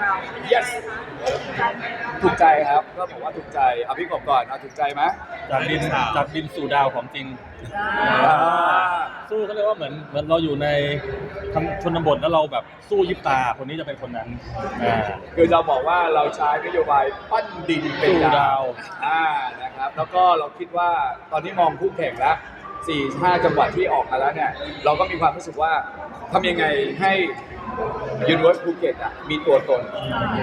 เราเป็นยังไง Yes คะถูกใจครับก็บอกว่าถูกใจเอาพี่กบก่อนเอาถูกใจไหมจากดินจากดินสู่ดาวของจริง อ่า สู้เขาเรียกว่าเหมือนเหมือนเราอยู่ในทำชนบทแล้วเราแบบสู้ยิบตาคนนี้จะเป็นคนนั้นอ่า คือเราบอกว่าเราใช้นโยบายปั้นดินเป็นสู่ดาดาววอ่า นะครับ แล้วก็เราคิดว่าตอนนี้มองคู่แข่งแล้วสี่ห้าจังหวัดที่ออกมาแล้วเนี่ย เราก็มีความรู้สึกว่าทำยังไงให้ ยูนิเวอร์สภูเก็ตอะมีตัวตน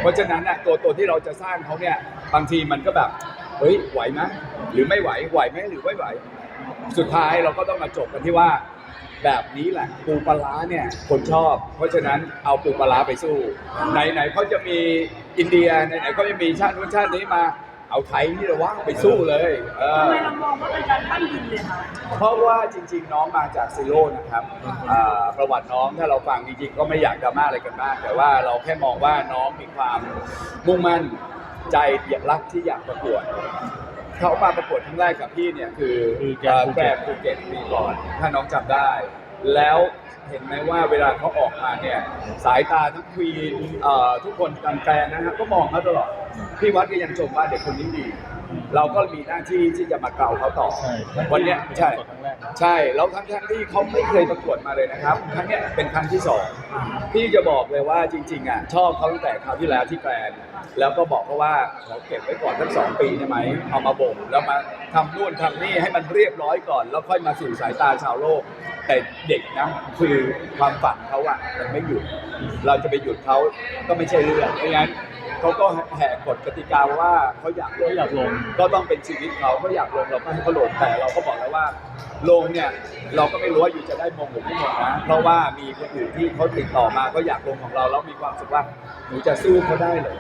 เพราะฉะนั้นอะตัวตนที่เราจะสร้างเขาเนี่ยบางทีมันก็แบบเฮ้ยไหวไหมหรือไม่ไหวไหวไหมหรือไม่ไหว สุดท้ายเราก็ต้องมาจบกันที่ว่าแบบนี้แหละปูปลาร้าเนี่ยคนชอบ เพราะฉะนั้นเอาปูปลาร้าไปสู้ไหนไหนๆเขาจะมีอินเดียไหนไหนๆเขาจะมีชาตินู้นชาตินี้มา เอาไทยนี่เราว่าไปสู้เลยเออทำไมเรามองว่าเป็นการปั้นดินเลยคะเพราะว่าจริง ๆ น้องมาจากซีโร่นะครับอ่าประวัติน้องถ้าเราฟังจริงๆก็ไม่อยากดราม่าอะไรกันมาก แต่ว่าเราแค่มองว่าน้องมีความมุ่งมั่นใจรักที่อยากประกวด เขามาประกวดครั้งแรกกับพี่เนี่ยคือคือแกเอ่อภูแกเก็รตบภูเก็ตปีก่อน ถ้าน้องจำได้ แล้วเห็นไหมว่าเวลาเขาออกมาเนี่ยสายตาทั้งควีนเอ่อทุกคนกันแฟนนะฮะก็มองเขาตลอด พี่วัดก็ยังชมว่าเด็กคนนี้ดี เราก็มีหน้าที่ที่จะมาเกลาเขาต่อ ใช่วันเนี้ยใช่ครั้งแรกนะใช่แล้วทั้งทั้งที่เขาไม่เคยประกวดมาเลยนะครับ ครั้งเนี้ยเป็นครั้งที่สองพี่จะบอกเลยว่าจริงๆอะชอบเขาตั้งแต่คราวที่แล้วที่แกรนด์แล้วก็บอกเขาว่าขอเก็บไว้ก่อนสักสองปีได้ไหมเอามาบ่มแล้วมาทำนู่นทำนี่ให้มันเรียบร้อยก่อน แล้วค่อยมาสู่สายตาชาวโลก แต่เด็กนะคือความฝันเขาอะมันไม่หยุด เราจะไปหยุดเขาก็ไม่ใช่เรื่องเพราะงั้นเขาก็แหกกฎกติกาว่าเขาอยากลก็งอยากลง ก็ต้องเป็นชีวิตเขาเขาอยากลงเราก็ให้เขาลงแต่เราก็บอกแล้วว่าลงเนี่ยเราก็ไม่รู้ว่าอยู่จะได้มงหรือไม่มงนะเพราะว่ามีคนอื่นที่เขาติดต่อมาก็อยากลงของเราแล้วมีความรู้สึกว่าหนูจะสู้เขาได้เหรอ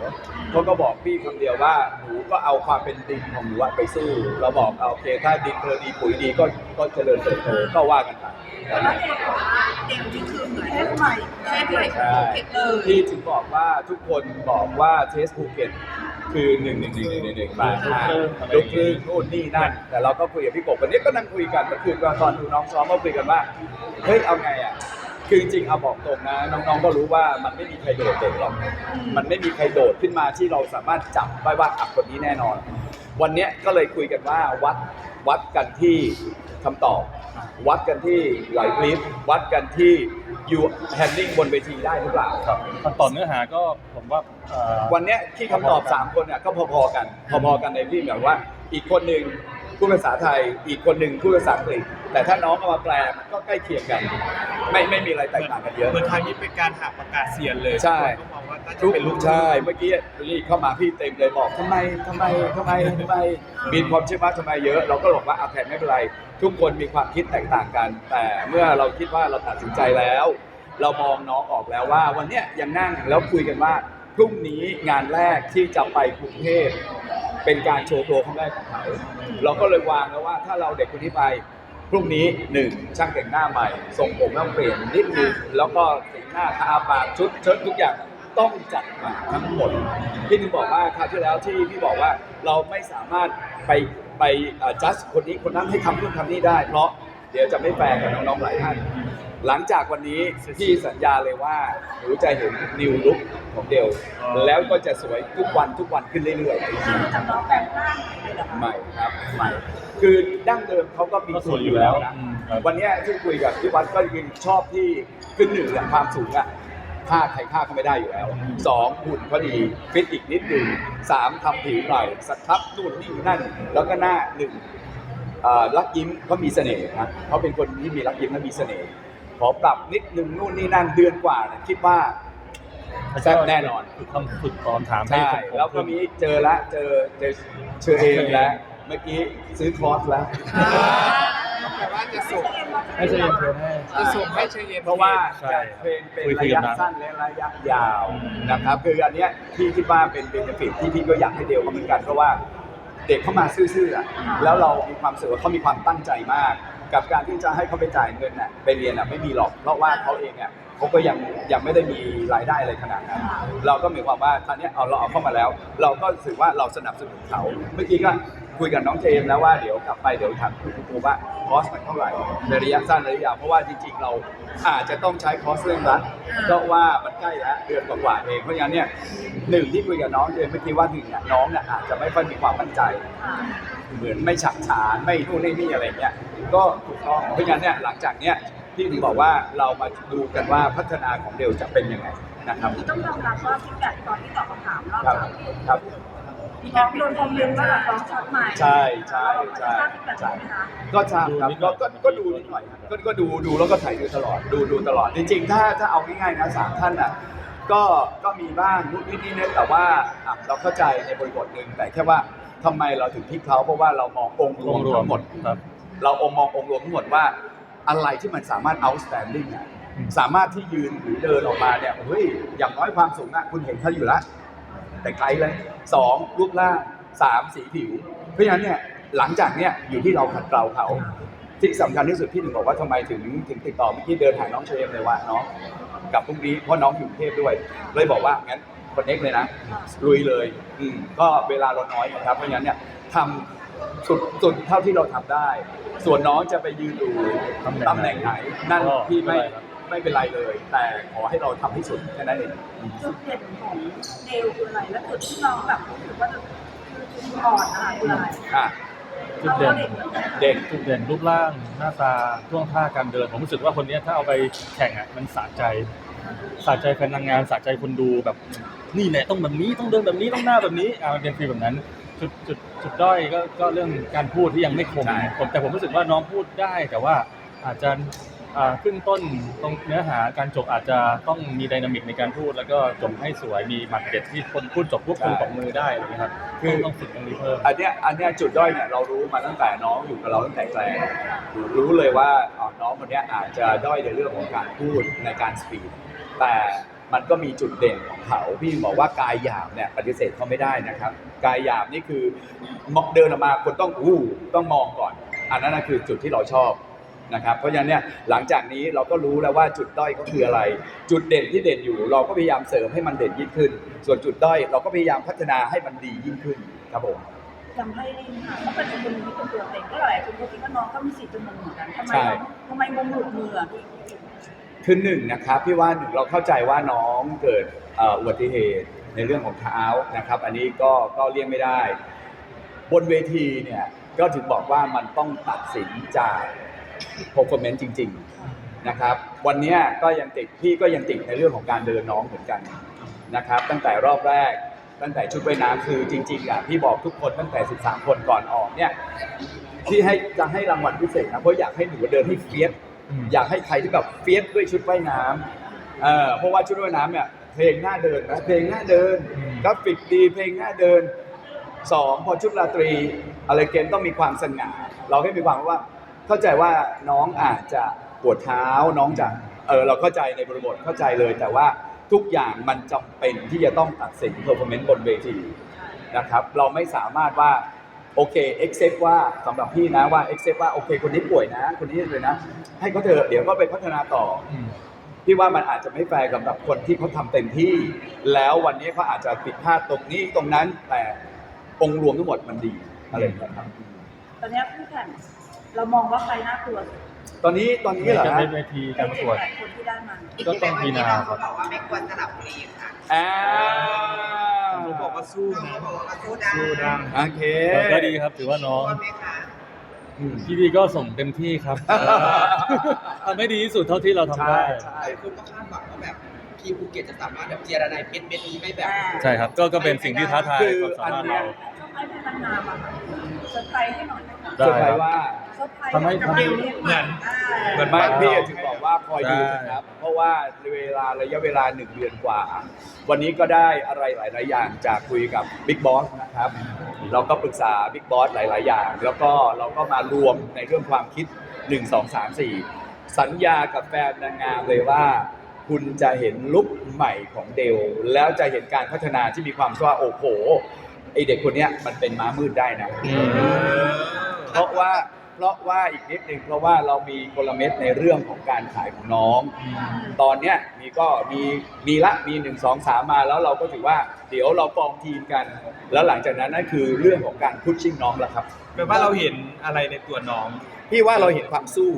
เขาก็บอกพี่คำเดียวว่าหนูก็เอาความเป็นดินของหนูอะไปสู้ เราบอกเอาโอเคถ้าดินเธอดีปุ๋ยดีก็ก็เจริญเติบโตก็ว่ากันไป แต่ว่าเด็กบอกว่าเด็กนี่คือเหมือนเทสใหม่เทสใหม่ของใช่ภูเก็ตเลย ที่ถึงบอกว่าทุกคนบอกว่าเทสภูเก็ตคือหนึ่งหนึ่งหนึ่งหนึ่งหนึ่งหนึ่งบาทห้าลูกครึ่งนู่นนี่นั่น แต่เราก็คุยกับพี่กบวันนี้ก็นั่งคุยกันเมื่อคืนตอนดูน้องซ้อมก็คุยกันว่าเฮ้ยเอาไงอะคือจริงๆเอาบอกตรงนะน้องๆก็รู้ว่ามันไม่มีใครโดดเด่นหรอก มันไม่มีใครโดดขึ้นมาที่เราสามารถจับได้ว่าอับคนนี้แน่นอน วันเนี้ยก็เลยคุยกันว่าวัดวัดกันที่คำตอบ วัดกันที่ไหวพริบวัดกันที่อยู่แฮนดิ้งบนเวทีได้หรือเปล่า ครับคำตอบเนื้อหาก็ผมว่าเอ่อ วันเนี้ยที่คำตอบ 3 คนเนี่ยก็พอๆกัน พอๆกันในที่แบบว่า อีกคนหนึ่งพูดภาษาไทย อีกคนหนึ่งพูดภาษาอังกฤษแต่ถ้าน้องเอามาแปลมันก็ใกล้เคียงกัน ไม่ไม่มีอะไรแตกต่างกันเยอะเหมือนทางนี้เป็นการหักประกาศเสียนเลยใช่คนก็มองว่าน่าจะทุกเป็นลูกใช่เมื่อกี้นี่เข้ามาพี่เต็มเลยบอกทำไมทำไมทำไมทำไมมีความเชื่อมั่นทำไมเยอะ เราก็บอกว่าเอาแทนไม่เป็นไร ทุกคนมีความคิดแตกต่างกัน แต่เมื่อเราคิดว่าเราตัดสินใจแล้ว เรามองน้องออกแล้วว่า วันเนี้ยยังนั่งแล้วคุยกันว่าพรุ่งนี้งานแรกที่จะไปกรุงเทพ เป็นการโชว์ตัวครั้งแรกของเขา เราก็เลยวางแล้วว่าถ้าเราเด็กคนนี้ไป พรุ่งนี้หนึ่งช่างแต่งหน้าใหม่ทรงผมต้องเปลี่ยนนิดนึงแล้วก็แต่งหน้าทาปากชุดเชิ้ตทุกอย่างต้องจัดมาทั้งหมดพี่ถึงบอกว่าคราวที่แล้วที่พี่บอกว่าเราไม่สามารถไปไปจัดคนนี้คนนั้นให้ทำนู่นทำนี่ได้ เพราะเดี๋ยวจะไม่แฟร์กับน้องๆหลายท่าน หลังจากวันนี้พี่สัญญาเลยว่าหนูจะเห็นนิวลุคของเดลแล้วก็จะสวยทุกวันทุกวันขึ้นเรื่อยๆที่เราจับน้องแปลงร่างเลยเหรอคะใหม่ครับ ใหม่ คือดั้งเดิมเขาก็มีก็สวยอยู่แล้วนะอืมครับ วันเนี้ยที่คุยกับพี่วัดก็ยังชอบที่ขึ้นหนึ่งอะความสูงอะค่าใครค่าเขาไม่ได้อยู่แล้วสองหุ่นเขาดีฟิตอีกนิดหนึ่งสามทำผิวหน่อยสครับนู่นนี่นั่น แล้วก็หน้าหนึ่งเอ่อรักยิ้มเขามีเสน่ห์นะเขาเป็นคนที่มีรักยิ้มและมีเสน่ห์ ขอปรับนิดนึงนู่นนี่นั่นเดือนกว่านะคิดว่าแซ่บแน่นอน ฝึกคำฝึกตอบคำถามให้ใช่คมๆแล้วก็มีเจอละเจอเจอเชอเอมแล้วเมื่อกี้ซื้อคอร์สแล้ว แต่ว่าจะส่งให้เชยเทรนให้ จะส่งให้เชยเยนเพราะว่าใช่การเทรนเป็นคุยระคุยกัยะนนะสั้นและระยะยาวนะครับ คืออันเนี้ยพี่คิดว่าเป็นเบนฟิตที่พี่ก็อยากให้เดลเขาเหมือนกันเพราะว่าเด็กเข้ามาซื่อๆอะแล้วเรามีความรู้สึกว่าเขามีความตั้งใจมาก กับการที่จะให้เขาไปจ่ายเงินน่ะไปเรียนน่ะไม่มีหรอกเพราะว่าเขาเองอะเขาก็ยังยังไม่ได้มีรายได้อะไรขนาดนั้นเราก็หมายความว่าตอนนี้เอาเราเอาเข้ามาแล้ว เราก็รู้สึกว่าเราสนับสนุนเขาเมื่อกี้ก็คุยกับน้องเจมส์แล้วว่าเดี๋ยวกลับไปเดี๋ยวถามคุณครูว่าคอสมันเท่าไหร่ในระยะสั้นระยะยาวเพราะว่าจริงๆ เราอาจจะต้องใช้คอสเรื่องรัดเพราะว่ามันใกล้แล้วเดือนกว่าๆเองเพราะฉะนั้นเนี่ยหนึ่งที่คุยกับน้องเจมเมื่อกี้ว่าหนึ่งเนี่ยน้องเนี่ยอาจจะไม่ค่อยมีความมั่นใจ เหมือนไม่ฉับฉานไม่นู่นนี่นี่อะไรเงี้ยก็ถูกต้องเพราะฉะนั้นเนี่ยหลังจากเนี้ยพี่ถึงบอกว่าเรามาดูกันว่าพัฒนาของเดลจะเป็นยังไงนะครับที่ต้องยอมรับว่าฟีดแบ็กตอนที่ตอบคำถามรอบครับสามครับมีน้องโดนคอมเมนต์ว่าแบบร้องช็อตใหม่ใช่ใช่ใช่ทราบฟีดแบ็กไหมคะก็ทราบครับก็ก็ก็ดูนิดหน่อยครับก็ก็ดูดูแล้วก็ถ่ายดูตลอดดูดูตลอดจริงๆ ถ้าถ้าเอาง่ายๆนะสามท่านอะก็ก็มีบ้างนิดนิดนิดแต่ว่าอะเราเข้าใจในบริบทหนึ่งแต่แค่ว่า ทำไมเราถึงพิกเขาเพราะว่าเรามององค์รวมทั้งหมด ครับ เราองมององค์รวมทั้งหมดว่า อะไรที่มันสามารถ outstanding อะอืม สามารถที่ยืนหรือเดินออกมาเนี่ยเฮ้ยอย่างน้อยความสูงอะคุณเห็นเขาอยู่แล้ว แต่ไกลเลยสองรูปร่างสามสีผิว เพราะฉะนั้นเนี่ยหลังจากเนี่ยอยู่ที่เราขัดเกลาเขาที่สำคัญที่สุดพี่ถึงบอกว่าทำไมถึงถึงติดต่อเมื่อกี้เดินหาน้องเชมเลยว่าน้องกลับพรุ่งนี้เพราะน้องอยู่กรุงเทพด้วยเลยบอกว่างั้น คนเอ็กเลยนะ ลุยเลยอืมก็เวลาเราน้อยนะครับ เพราะฉะนั้นเนี่ยทำสุดสุดเท่าที่เราทำได้ ส่วนน้องจะไปยืนอยู่ตำแหน่งตำแหน่งไหน นั่นก็พี่ไม่ไม่ไม่เป็นไรครับไม่เป็นไรเลย แต่ขอให้เราทำให้สุดแค่นั้นเอง จุดเด่นของเดลคืออะไร และจุดที่น้องแบบรู้สึกว่าจะคือจุดอ่อนนะคะคืออะไรอะ จุดเด่นเด่นจุดเด่นรูปร่างหน้าตาท่วงท่าการเดิน ผมรู้สึกว่าคนเนี้ยถ้าเอาไปแข่งอะมันสะใจ สะใจแฟนนางงามสะใจคนดูแบบ นี่แหละต้องแบบนี้ต้องเดินแบบนี้ต้องหน้าแบบนี้อ่ามันเป็นฟีลแบบนั้นจุดจุดจุดด้อยก็ก็เรื่องการพูดที่ยังไม่คมใช่ ผมแต่ผมรู้สึกว่าน้องพูดได้ แต่ว่าอาจจะอ่าขึ้นต้นตรงเนื้อหาการจบอาจจะต้องมีไดนามิกในการพูด แล้วก็จบให้สวยมีหมัดเด็ดที่คนพูดจบปุ๊บคนตบมือได้อะไรอย่างเงี้ยครับคือต้องฝึกตรงนี้เพิ่ม อันเนี้ยอันเนี้ยจุดด้อยเนี่ยเรารู้มาตั้งแต่น้องอยู่กับเราตั้งแต่แรกรู้เลยว่าอ๋อน้องคนเนี้ยอาจจะด้อยในเรื่องของการพูดในการสปีด แต่มันก็มีจุดเด่นของเขาพี่บอกว่ากายหยาบเนี่ยปฏิเสธเขาไม่ได้นะครับ กายหยาบนี่คือเดินออกมาคนต้องอู้ต้องมองก่อน อันนั้นนะคือจุดที่เราชอบนะครับ เพราะฉะนั้นเนี่ยหลังจากนี้เราก็รู้แล้วว่าจุดด้อยก็คืออะไร จุดเด่นที่เด่นอยู่ เราก็พยายามเสริมให้มันเด่นยิ่งขึ้น ส่วนจุดด้อยเราก็พยายามพัฒนาให้มันดียิ่งขึ้นครับผมจำให้ลินค่ะเขาเป็นคนที่เป็นตัวเต็งก็หลายคนก็คิดว่าน้องก็มีสิทธิ์จะมงเหมือนกันทำไมใช่น้องทำไมมงหลุดมืออะพี่ คือหนึ่งนะครับพี่ว่าหนึ่งเราเข้าใจว่าน้องเกิดอุบัติเหตุในเรื่องของเท้านะครับ อันนี้ก็ก็เลี่ยงไม่ได้ บนเวทีเนี่ยก็ถึงบอกว่ามันต้องตัดสินจาก performance จริง ๆนะครับ วันนี้ก็ยังติดพี่ก็ยังติดในเรื่องของการเดินน้องเหมือนกันนะครับ ตั้งแต่รอบแรกตั้งแต่ชุดว่ายน้ำคือจริงๆอะพี่บอกทุกคนตั้งแต่ 13 คนก่อนออกเนี่ยที่ให้จะให้รางวัลพิเศษนะเพราะอยากให้หนูเดินให้เฟียส อืมอยากให้ใครที่แบบเฟียสด้วยชุดว่ายน้ำเออเพราะว่าชุดว่ายน้ำเนี่ยเพลงหน้าเดินนะเพลงหน้าเดินอืมกราฟิกดีเพลงหน้าเดินสองพอชุดราตรีอะไรเกนต้องมีความสง่าเราให้มีความว่าเข้าใจว่าน้องอาจจะปวดเท้าน้องจะเออเราเข้าใจในบริบทเข้าใจเลย แต่ว่าทุกอย่างมันจำเป็นที่จะต้องตัดสิน performance บนเวทีนะครับ เราไม่สามารถว่า โอเค accept ว่าสำหรับพี่นะว่า accept ว่าโอเค คนนี้ป่วยนะ คนนี้เลยนะ ให้เขาเถอะเดี๋ยวก็ไปพัฒนาต่ออืมพี่ว่ามันอาจจะไม่แฟร์สำหรับคนที่เขาทำเต็มที่ แล้ววันนี้เขาอาจจะผิดพลาดตรงนี้ตรงนั้นแต่องค์รวมทั้งหมดมันดีอะไรอย่างเงี้ยครับตอนเนี้ยผู้แข่งเรามองว่าใครน่ากลัวสุด ตอนนี้ตอนนี้เหรอจะฮะเป็นเวทีการประกวดในคนที่ได้มันก็ต้องพีนาครับบอกว่าไม่ควรสลับบุรีค่ะอ่าเขาบอกว่าสู้น้องนะก็บอกว่าสู้ได้สู้ได้โอเคก็ดีครับ ถือว่าน้องกลัวไหมคะอืมพี่ดีก็ส่งเต็มที่ครับทำให้ดีที่สุดเท่าที่เราทำใช่ได้ใช่ หลายคนก็คาดหวังว่าแบบทีมภูเก็ตจะสามารถแบบเจรนายเป็นเม็ดนี้ไม่แบบใช่ครับ ก็ก็เป็นสิ่งที่ท้าทายความสามารถเราให้เป็นนางงามอะค่ะเซอร์ไพรส์ให้หน่อยนะคะได้เซอร์ไพรครับส์ว่า เซอร์ไพรส์ทำให้กับเดลนี่เหมือน เหมือนบ้านพี่ถึงบอกว่าคอยดูนะครับ เพราะว่าเวลาระยะเวลาหนึ่งเดือนกว่า วันนี้ก็ได้อะไรหลาย ๆ อย่างจากคุยกับบิ๊กบอสนะครับ เราก็ปรึกษาบิ๊กบอสหลาย ๆ อย่าง แล้วก็เราก็มารวมในเรื่องความคิด 1 2 3 4 สัญญากับแฟนนางงามเลยว่า คุณจะเห็นลุคใหม่ของเดล แล้วจะเห็นการพัฒนาที่มีความว่าโอ้โหไอเด็กคนเนี้ยมันเป็นม้ามืดได้นะอืมเพราะว่า เพราะว่าอีกนิดหนึ่งเพราะว่าเรามีกลเม็ดในเรื่องของการขายของน้อง ตอนเนี้ยมีก็มีมีละมีหนึ่งสองสามมาแล้วเราก็ถือว่าเดี๋ยวเราฟอร์มทีมกัน แล้วหลังจากนั้นนั่นคือเรื่องของการพุชชิ่งน้องแล้วครับแปลว่าเราเห็นอะไรในตัวน้องพี่ว่าเราเห็นความสู้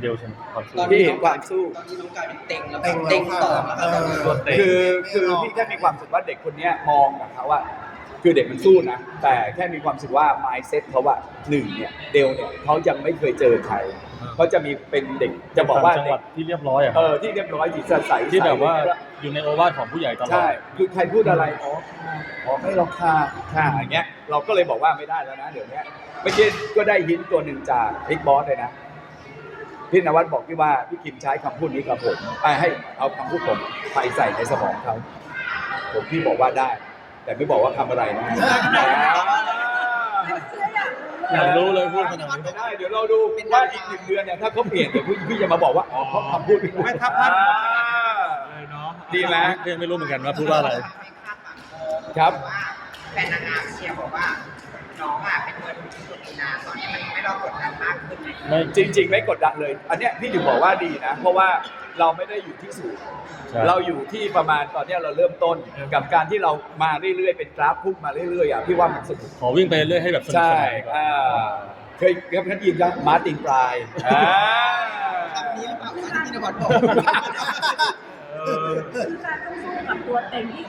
เดียวใช่ไหมความสู้ ตอนพี่นี้เห็นความสู้ ตอนนี้น้องกลายเป็นเต็งแล้วเต็งแล้วเต็งค่ะต่อแล้วครับเออตัวเต็งคือคือพี่แค่มีความรู้สึกว่าเด็กคนเนี้ยมองกับเขาว่า คือเด็กมันสู้นะ แต่แค่มีความรู้สึกว่า mindset เขาว่าหนึ่งเนี่ยเดลเนี่ยเขายังไม่เคยเจอใครเขาจะมีเป็นเด็กจะบอกว่าจังหเด็วักดที่เรียบร้อยอะเออที่เรียบร้อยจิตใสๆที่แบบว่าอยู่ในโอวาทของผู้ใหญ่ตลอด ใช่คือใครพูดอะไรอ๋อค่ะอ๋อไม่หรอกค่ะค่ะอย่างเงี้ยเราก็เลยบอกว่าไม่ได้แล้วนะเดี๋ยวเนี้ยเมื่อกี้ก็ได้หินตัวหนึ่งจากบิ๊กบอสเลยนะพี่นวัดบอกพี่ว่าพี่คิมใช้คำพูดนี้กับผมอะให้เอาคำพูดผมไปใส่ในสมองเขาผมพี่บอกว่าได้ แต่ไม่บอกว่าทำอะไรนะอยากรู้เลยพูดขนาดนี้ไม่ได้เดี๋ยวเราดูว่าอีกหนึ่งเดือนเนี่ยถ้าเขาเปลี่ยนเดี๋ยวพี่พี่จะมาบอกว่าอ๋อเพราะคำพูดพี่ไม่ทับพันหัวขนาดนั้นเลยเนาะดีไหมก็ยังไม่รู้เหมือนกันว่าพูดว่าอะไรครับแฟนนางงามเชียร์บอกว่าน้องอะเป็นเบอร์หนึ่งที่สุดในนาตอนนี้มันไม่เรากดดันมากขึ้น ไหมไม่จริง ๆ ไม่กดดันเลย อันเนี้ยพี่ถึงบอกว่าดีนะ เพราะว่าเราไม่ได้อยู่ที่สูงใช่ เราอยู่ที่ประมาณตอนเนี้ยเราเริ่มต้นกับการที่เรามาเรื่อยๆเป็นกราฟพุ่งมาเรื่อยๆอะพี่ว่ามันสนุกขอวิ่งไปเรื่อยให้แบบสนุกใช่สนานก่อน อ่าเคยเคยเคยยินยังมาร์ตินปลายอ่า คำนี้หรือเปล่าคะที่พี่นวัดบอก คือการต้องสู้กับตัวเต็งที่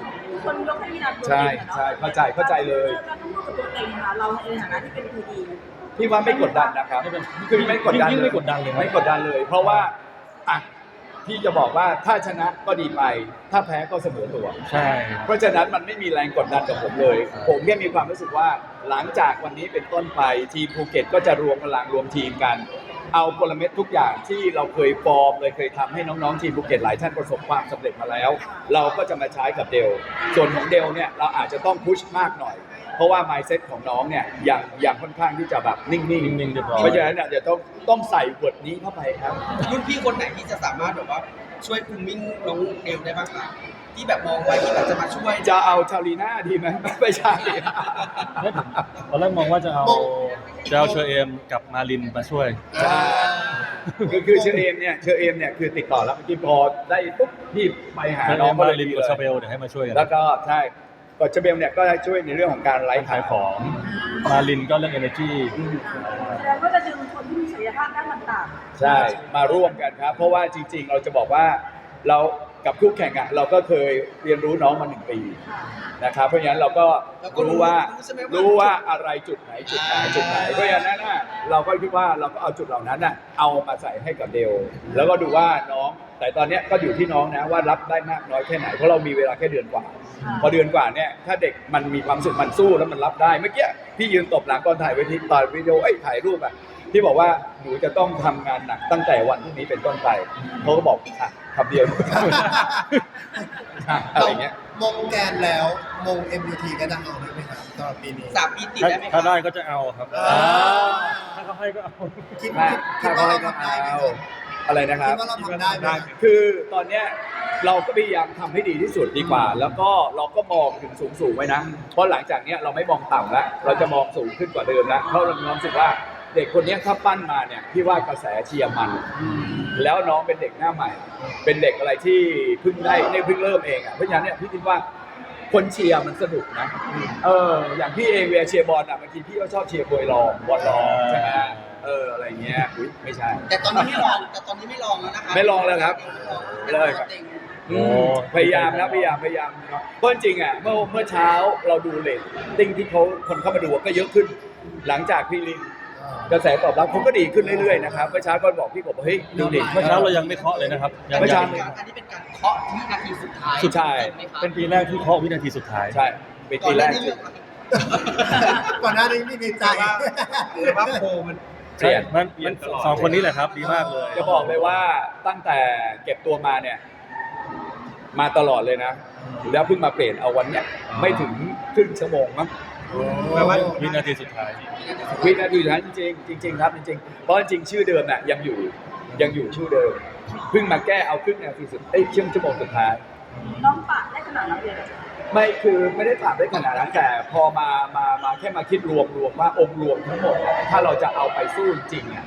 คนยกให้พี่นัทตัวใช่เต็งอะเนาะใช่เข้าใจเข้าใจเลย การต้องสู้กับตัวเต็งค่ะเราในฐานะที่เป็นพีดี พี่ว่าไม่กดดันนะครับไม่เป็นคือไม่กดดันยิ่งเลไม่ยกดดันเลยนะไม่กดดันเลย เพราะว่าอะพี่จะบอกว่าถ้าชนะก็ดีไป ถ้าแพ้ก็เสมอตัว ใช่ เพราะฉะนั้นมันไม่มีแรงกดดันกับผมเลย ผมแค่มีความรู้สึกว่าหลังจากวันนี้เป็นต้นไปทีมภูเก็ตก็จะรวมพลังรวมทีมกัน เอากลเม็ดทุกอย่างที่เราเคยฟอร์มเลยเคยทำให้น้องๆทีมภูเก็ตหลายท่านประสบความสำเร็จมาแล้ว เราก็จะมาใช้กับเดลส่วนของเดลเนี่ยเราอาจจะต้องพุชมากหน่อย เพราะว่า mindset ของน้องเนี่ยยังยังค่อนข้างที่จะแบบนิ่งๆนิ่งๆเรียบร้อย เพราะฉะนั้นเนี่ยจะต้องต้องใส่บทนี้เข้าไปครับ รุ่นพี่คนไหนที่จะสามารถแบบว่าช่วยคุมมิ่งน้องเดลได้บ้างคะที่แบบมองไว้ที่แบบจะมาช่วยจะเอาชาลีน่าดีไหมไม่ใช่ ไม่ผมตอนแรกมองว่าจะเอาจะเอาเชอเอมกับมาลินมาช่วย ใช่ คือคือเชอเอมเนี่ยเชอเอมเนี่ยคือติดต่อแล้วเมื่อกี้พอได้ปุ๊บพี่ไปหาเชอน้เอองมก็มาเลยลินดีกับเลยชาเบลเดี๋ยวให้มาช่วยกัน แล้วก็ใช่ กดเชอเบลเนี่ยก็ได้ช่วยในเรื่องของการไลฟ์ขายของมาลินก็เรื่อง energy แสดงว่าจะดึงคนที่มีศักยภาพด้านต่างใช่มาร่วมกันครับ เพราะว่าจริง ๆ เราจะบอกว่าเรา กับคู่แข่งอะเราก็เคยเรียนรู้น้องมาหนึ่งปีๆค่ะนะครับ เพราะฉะนั้นเราก็เราก็รู้รู้ว่ารู้ใช่ไหมว่า รู้ว่าอะไรจุดไหนจุดไหนจุดไหนเพราะฉะนั้นน่ะเราก็คิดว่าเราก็เอาจุดเหล่านั้นน่ะเอามาใส่ให้กับเดลแล้วก็ดูว่าน้อง แต่ตอนเนี้ยก็อยู่ที่น้องนะว่ารับได้มากน้อยแค่ไหนเพราะเรามีเวลาแค่เดือนกว่า พอเดือนกว่าเนี่ยถ้าเด็กมันมีความสุขมันสู้แล้วมันรับได้เมื่อกี้พี่ยืนตบหลังตอนถ่ายเวทีตอนวิดีโอไอ้ยถ่ายรูปอะ ที่บอกว่าหนูจะต้องทำงานหนักตั้งแต่วันพรุ่งนี้เป็นต้นไปเขาก็บอกค่ะคำเดียวค่ะอะไรเงี้ย มงแกนแล้วมง MUT ก็จะเอาด้วยไหมครับสำหรับปีนี้สามปีติดถ้าได้ไหมคถ้ารับได้ก็จะเอาครับ อ่าถ้าเขาให้ก็เอา คิดถ้าคิถ้าดเขาว่าให้เราก็ทำได้ไหมเอาอะไรนะคคิรัดบ ว่าเราทำได้ไหมคือตอนเนี้ยเราก็พยายามทำให้ดีที่สุดดีกว่า แล้วก็เราก็มองถึงสูงสูงๆไว้นะ เพราะหลังจากเนี้ยเราไม่มองต่ำแล้ว เราจะมองสูงขึ้นกว่าเดิมแล้วเพราะเรามีความรู้สึกว่า เด็กคนเนี้ยถ้าปั้นมาเนี่ยพี่ว่ากระแสเชียร์มัน แล้วน้องเป็นเด็กหน้าใหม่ เป็นเด็กอะไรที่เพิ่งได้เนี่ยเพิ่งเริ่มเองอะเพราะฉะนั้นเนี่ยพี่คิดว่าคนเชียร์มันสนุกนะเออ อย่างพี่เองเวลาเชียร์บอลอะบางทีพี่ก็ชอบเชียร์บวยรองบอลรองใช่ไหมเอออะไรเงี้ยอุ้ยไม่ใช่ แต่ตอนนี้ไม่ลองแต่ตอนนี้ไม่ลองแล้วนะคะไม่ลองแล้วครับเป็นเลยครับเต็งโอ้พยายามนะพยายามพยายามเนาะเพราะจริงๆอะเมื่อเมื่อเช้าเราดูเลตติ้งที่เขาคนเข้ามาดูก็เยอะขึ้น หลังจากพี่ลิง กระแสตอบรับเขาก็ดีขึ้นเรื่อยๆนะครับเมื่อเช้าก็บอกพี่กบว่าเฮ้ยดูดิเมื่อเช้าเรายังไม่เคาะเลยนะครับยังเมื่อเช้ายังอันนี้เป็นการเคาะวินาทีสุดท้ายสุดท้ายไหมครับเป็นปีแรกที่เคาะวินาทีสุดท้ายใช่เป็นก่อปีนหแรน้าก นี้ที่เลือกครับก่อนหน้านี้ไม่มีใจแต่ว่าโพลมัน เปลี่ยน มันมันสองคนนี้แหละครับ ดีมากเลย จะบอกเลยว่าตั้งแต่เก็บตัวมาเนี่ย มาตลอดเลยนะ แล้วเพิ่งมาเปลี่ยนเอาวันเนี้ยไม่ถึงครึ่งชั่วโมงมั้ง แปลว่าวินาทีสุดท้าย วินาทีสุดท้ายจริงๆจริง ๆ ครับจริงๆเพราะจริงๆชื่อเดิมน่ะยังอยู่ยังอยู่ชื่อเดิมเพิ่งมาแก้เอาครึ่งนาทีสุดเอ้ยครึ่งชั่วโมงสุดท้ายน้องปะได้ขนาดนั้นเลยเหรอไม่คือไม่ได้ถามได้ขนาดนั้นแต่พอมามามาแค่มาคิดรวมรวมว่าองค์รวมทั้งหมดอะถ้าเราจะเอาไปสู้จริงอะ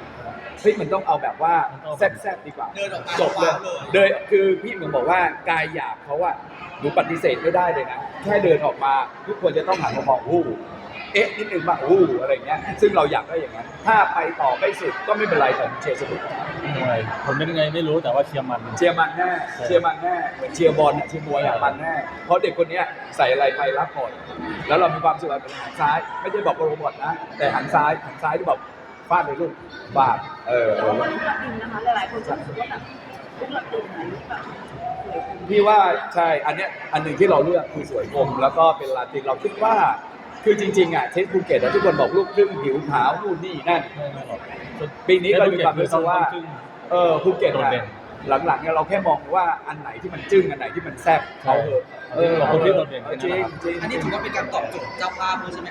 เฮ้ยมันต้องเอาแบบว่าแซ่บๆดีกว่า เดินออกมาจบเลยว้าวเลยเดินคือพี่เหมือนบอกว่ากายหยาบเขาว่าหนูปฏิเสธไม่ได้เลยนะแค่เดินออกมาทุกคนจะต้องหันมามองอู้เอ๊ะนิดนึงมาอู้อะไรเงี้ยซึ่งเราอยากได้อย่างนั้น ถ้าไปต่อไม่สุดก็ไม่เป็นไรแต่เชียร์สนุกยังไงผมเป็นยังไงไม่รู้แต่ว่าเชียร์มันเชียร์มันแน่เชียร์มันแน่เหมือนเชียร์บอลอะเชียร์มวยอะมันแน่เพราะเด็กคนเนี้ยใส่อะไรไปรับก่อนแล้วเรามีความสุขแบบหันซ้าย ไม่ใช่บอกโรบอทนะแต่หันซ้ายหันซ้ายที่บอก ฟาดไปลูกฟาดเออเพราะว่าลูกละตินนะคะ หลายๆคนจะรู้สึกว่าแบบลูกละตินไหนแบบสวยจังพี่ว่าใช่อันเนี้ยอันหนึ่งที่เราเลือกคือสวยคมแล้วก็เป็นลาตินเราคิดว่า คือจริงๆอะเทสภูเก็ตอะทุกคนบอกลูกครึ่งผิวขาวนู่นนี่นั่น ปีนี้ก็มีความรู้สึกว่า เออภูเก็ตโดดอะเด่นหลังๆเนี่ยเราแค่มองว่าอันไหนที่มันจึ้งอันไหนที่มันแซ่บเขาเถอะเออเราคนที่โดดเด่นจริงจริงอันนี้ถือว่าเป็นการตอบโจทย์เจ้าภาพด้วยใช่ไหม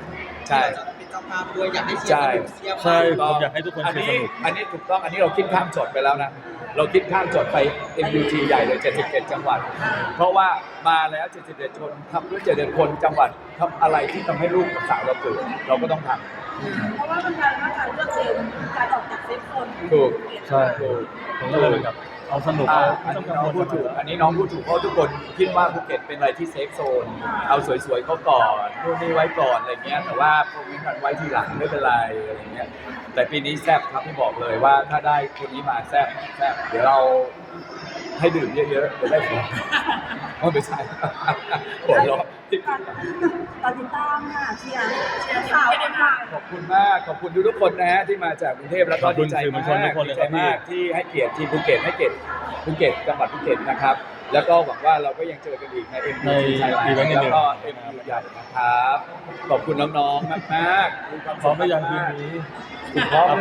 ใช่ที่ เราจะเป็นเจ้าภาพด้วยอยากให้เชียร์สนุกเชียร์ใช่มันผมอยากให้ทุกคนอันเชียร์นี้สนุก อันนี้ถูกต้องอันนี้เราคิดข้ามจดไปแล้วนะ เราคิดข้ามจดไป MUT ใหญ่เลย 77 จังหวัด เพราะว่ามาแล้ว 77คนทำด้วย77คนจังหวัดทำอะไรที่ทำให้ลูกกับสาวเราเกิดเราก็ต้องทเพราะว่ามันกลายเป็นว่าการเลือกเองการออกจากเซฟโซนถูกใช่ำถูก ผมก็เลยเหมือนกับ เอาสนุกอ่าเอาอันไม่ต้องนี้กังน้องวพูลดถูกอันนี้น้องพูดถูกเพราะทุกคนคิดว่าภูเก็ตเป็นอะไรที่เซฟโซน เอาสวยๆเขาก่อนนู่นนี่ไว้ก่อนอะไรเงี้ย แต่ว่าพวกนี้มันไว้ทีหลังไม่เป็นไรอะไรเงี้ย แต่ปีนี้แซบครับที่บอกเลยว่าถ้าได้คนนี้มาแซบแซบเดี๋ยวเราให้ดื่มเยอะๆจะได้ผลว่าไม่ใช่หัวเราะการ ตอนติดตามค่ะเชียร์เชียร์ข่าวมากขอบคุณมาก ขอบคุณทุกๆคนนะฮะที่มาจากกรุงเทพแล้วก็ขอบคุดีณใจสื่อมวมากลชนทุกคนเลยดีใจครับพี่ มากที่ให้เกียรติทีมภูเก็ตให้เกียรติภูเก็ตจังหวัดภูเก็ตนะครับ แล้วก็หวังว่าเราก็ยังเจอกันอีกใน m ใน p ไทยแลนอีเวนต์ด์อื่นๆ แล้วก็ m p ใหญ่นะครับ ขอบคุณน้องๆมากๆมีความพร้อมหรือยังสุคืขนมากนี้ๆพร้อมหรือยัง